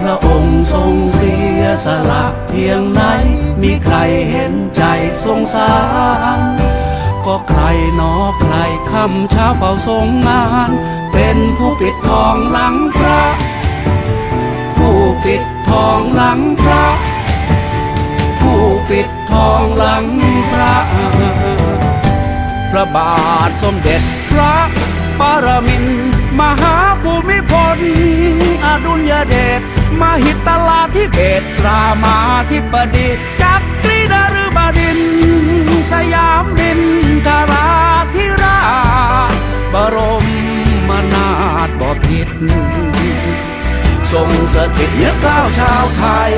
พระองค์ทรงเสียสละเพียงไหน มีใครเห็นใจสงสาร ก็ใครนอใครคำเช้าเฝ้าทรงงาน เป็นผู้ปิดทองหลังพระ ผู้ปิดทองหลังพระ ผู้ปิดทองหลังพระ พระบาทสมเด็จพระปรมินมหาภูมิพลอดุลยเดช มหิตลาธิเบศรามาธิบดีจักรีดารุบดิน สยามดินทราธิราบรมมนาถบพิษทรงสถิตเนื้อก้าวชาวไทย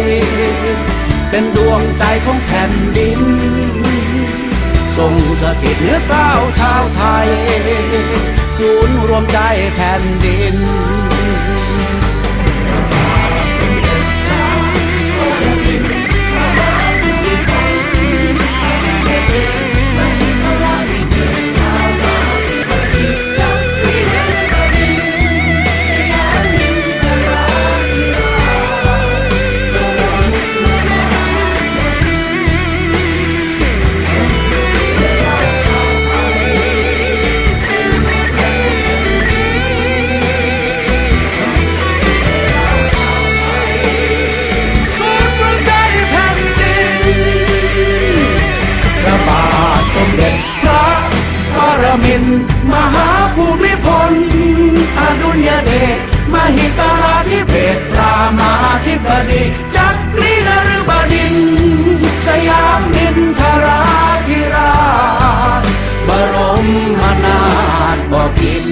เป็นดวงใจของแผ่นดิน ทรงสถิตเนื้อก้าวชาวไทย ศูนย์รวมใจแผ่นดิน น มหาภูมิพล อดุลยเดชมหิตลาธิเบศรามาธิบดีจักรีนฤบดิน สยามมินทราธิราชบรมมนาถบพิน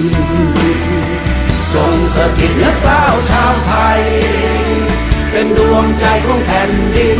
ทรงสถิตเนื้อกล้าวชาวไทย เป็นดวงใจของแผ่นดิน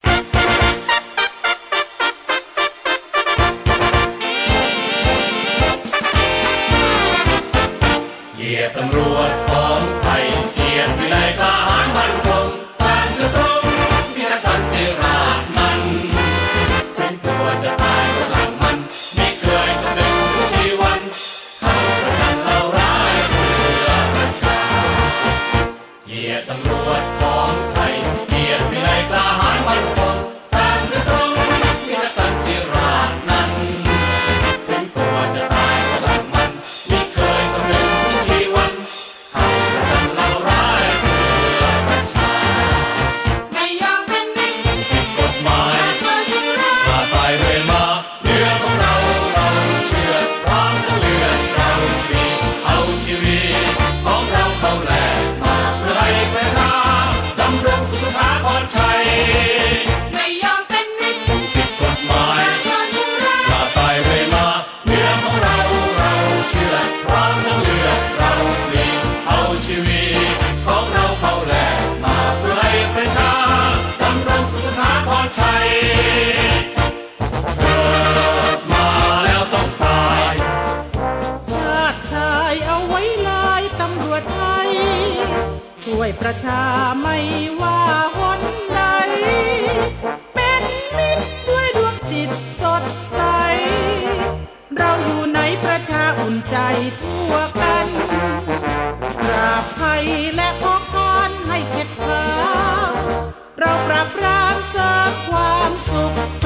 หยียบตร วจ ใส เราอยู่ในประชาอุ่นใจทั่วกันปราบภัยและพกพนให้เข็ดขาเราปราบรามเสริมความสุขส